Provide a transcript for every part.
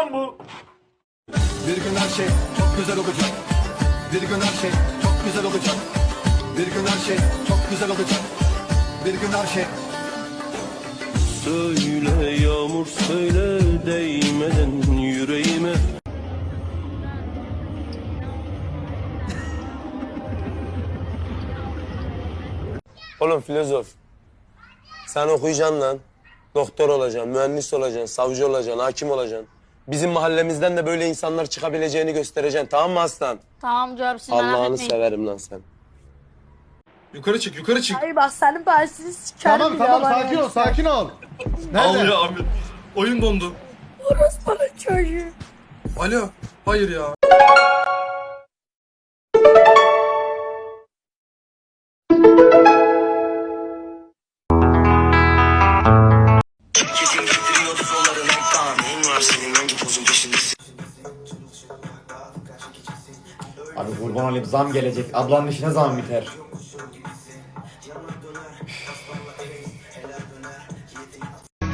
lan bu? Bir gün her şey çok güzel olacak. Bir gün her şey çok güzel olacak. Bir gün her şey çok güzel olacak. Bir gün her şey Söyle yağmur söyle değmeden yüreğime Oğlum filozof. Sen okuyacaksın lan. Doktor olacaksın, mühendis olacaksın, savcı olacaksın, hakim olacaksın. Bizim mahallemizden de böyle insanlar çıkabileceğini göstereceksin. Tamam mı aslan? Tamam Cevap siz merak Allah'ını etmeyin. severim lan sen. Yukarı çık, yukarı çık. Hayır bak senin parçasını sikerim Tamam tamam bana. sakin ol sakin ol. Al Nerede? ya abi. Oyun dondu. Bana çocuğu. Alo. Hayır ya. Abi kurban olayım zam gelecek. Ablanın işine zam biter.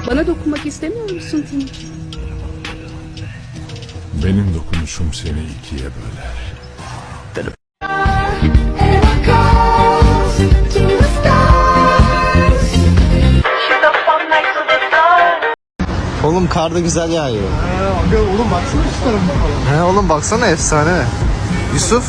Bana dokunmak istemiyor musun Timur? Benim dokunuşum seni ikiye böler. Oğlum kar da güzel yağıyor. Oğlum baksana şu tarafa. He oğlum baksana efsane. Yusuf.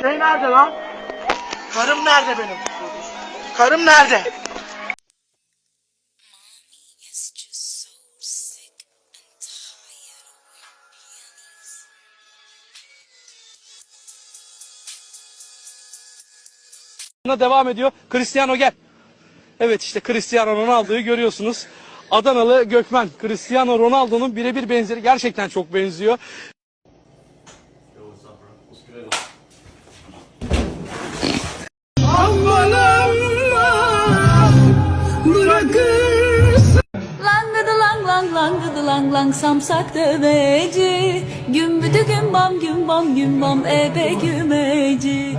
Şey nerede lan? Karım nerede benim? Karım nerede? Devam ediyor. Cristiano gel. Evet işte Cristiano Ronaldo'yu görüyorsunuz. Adanalı Gökmen. Cristiano Ronaldo'nun birebir benzeri. Gerçekten çok benziyor. Langıdı lang lang langıdı lang lang samsak döveci Gümbüdü gümbam gümbam gümbam ebe gümeci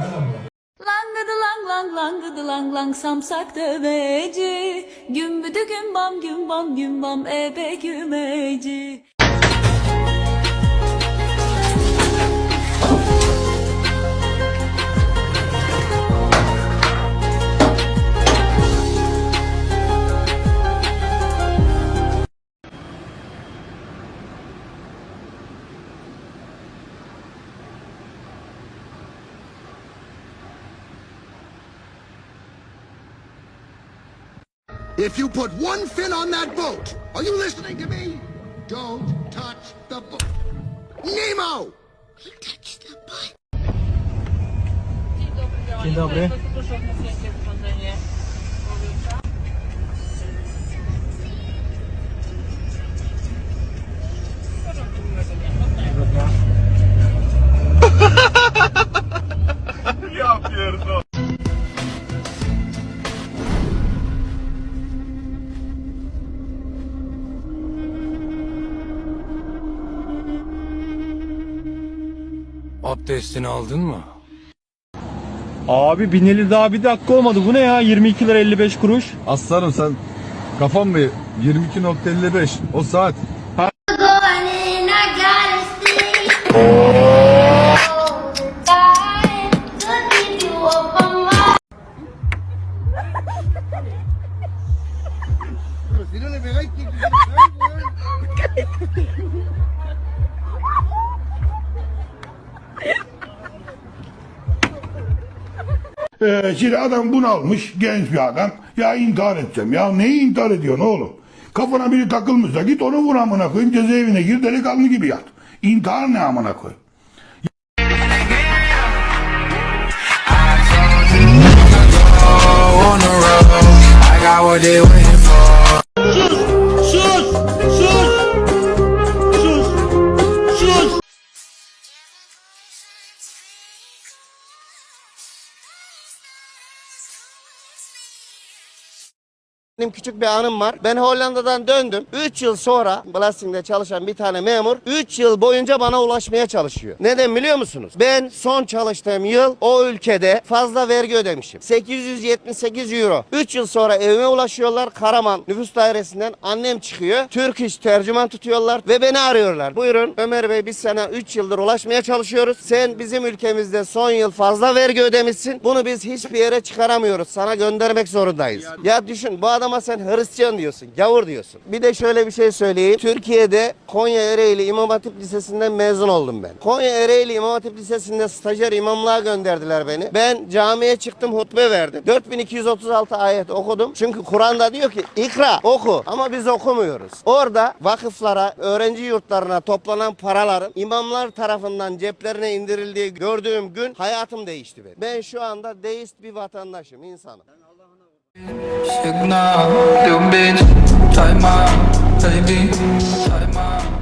lang lang langıdı lang lang samsak döveci. Gümbüdü gümbam gümbam gümbam ebe gümeci If you put one fin on that boat, are you listening to me? Don't touch the boat. Nemo! Dzień dobry. Abdestini aldın mı? Abi bineli daha bir dakika olmadı. Bu ne ya? 22 lira 55 kuruş. Aslanım sen kafan mı? 22.55 o saat. Ee, şimdi adam bunalmış genç bir adam. Ya intihar edeceğim. Ya neyi intihar ediyorsun oğlum? Kafana biri takılmışsa git onu vur amına koyayım cezaevine gir delikanlı gibi yat. İntihar ne amına koy? I got what they waiting Benim küçük bir anım var. Ben Hollanda'dan döndüm. 3 yıl sonra Belasting'de çalışan bir tane memur 3 yıl boyunca bana ulaşmaya çalışıyor. Neden biliyor musunuz? Ben son çalıştığım yıl o ülkede fazla vergi ödemişim. 878 euro. 3 yıl sonra evime ulaşıyorlar. Karaman nüfus dairesinden annem çıkıyor. Türk iş tercüman tutuyorlar ve beni arıyorlar. Buyurun Ömer Bey biz sana 3 yıldır ulaşmaya çalışıyoruz. Sen bizim ülkemizde son yıl fazla vergi ödemişsin. Bunu biz hiçbir yere çıkaramıyoruz. Sana göndermek zorundayız. Ya düşün bu adama sen Hristiyan diyorsun, gavur diyorsun. Bir de şöyle bir şey söyleyeyim. Türkiye'de Konya Ereğli İmam Hatip Lisesi'nden mezun oldum ben. Konya Ereğli İmam Hatip Lisesi'nde stajyer imamlığa gönderdiler beni. Ben camiye çıktım hutbe verdim. 4236 ayet okudum. Çünkü Kur'an'da diyor ki ikra oku ama biz okumuyoruz. Orada vakıflara, öğrenci yurtlarına toplanan paraların imamlar tarafından ceplerine indirildiği gördüğüm gün hayatım değişti benim. Ben şu anda deist bir vatandaşım, insanım. Signal, you bitch Time out, baby Time out